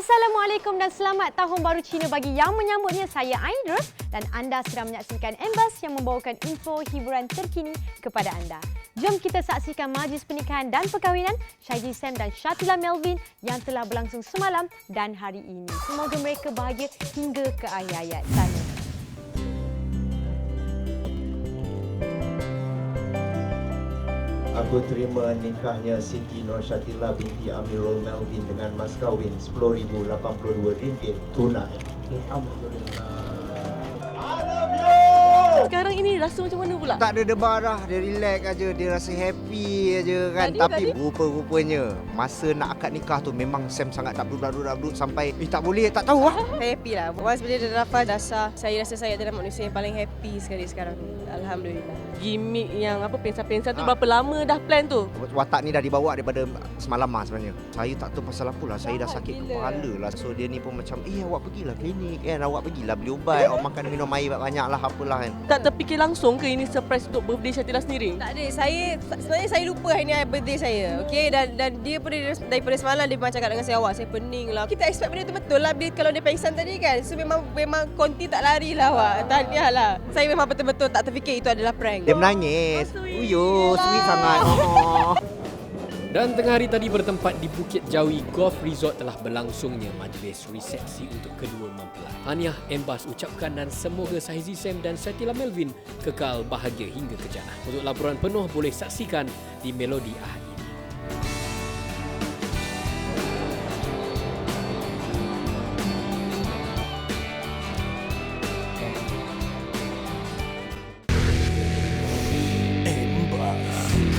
Assalamualaikum dan selamat tahun baru Cina bagi yang menyambutnya. Saya Aidrus dan anda sedang menyaksikan Embas yang membawakan info hiburan terkini kepada anda. Jom kita saksikan majlis pernikahan dan perkahwinan Syaiji Sam dan Shatila Melvin yang telah berlangsung semalam dan hari ini. Semoga mereka bahagia hingga ke akhir hayat sana. Aku terima nikahnya Siti Nur Syatila binti Amirul Melvin dengan mas kahwin RM10,082 tunai. Ini rasa macam mana pula? Tak ada debar dah, dia relax aja, dia rasa happy aja kan. Tadi- Tapi tadi- rupa-rupanya masa nak akad nikah tu memang Sam sangat tak beruduk-uduk sampai eh tak boleh, tak tahu lah. Saya happy lah. Once bila dah dapat dah sah, saya rasa saya adalah manusia yang paling happy sekali sekarang. Alhamdulillah. Gimik yang apa pensan-pensan tu Ah. berapa lama dah plan tu? Watak ni dah dibawa daripada semalam lah sebenarnya. Saya tak tahu pasal apa lah, saya dah sakit Gila. kepala lah. So dia ni pun macam, eh awak pergilah klinik kan, awak pergilah beli ubat, awak makan minum air banyak lah apalah kan. Tak terfikir langsung ke ini surprise untuk birthday Syatila sendiri? Tak ada. Saya sebenarnya saya lupa hari ni birthday saya. Okey dan dan dia pun dari- daripada semalam dia memang cakap dengan saya awak saya pening lah. Kita expect benda tu betul lah bila kalau dia pengsan tadi kan. So memang memang konti tak lari lah awak. Tahniah lah. Saya memang betul-betul tak terfikir itu adalah prank. Dia menangis. Oh, sweet. Uyuh, sweet sangat. Oh. Dan tengah hari tadi bertempat di Bukit Jawi Golf Resort telah berlangsungnya majlis resepsi untuk kedua mempelai. Hanya Embas ucapkan dan semoga Sahizi Sam dan Satila Melvin kekal bahagia hingga ke jannah. Untuk laporan penuh boleh saksikan di Melodi Ahli. Embas.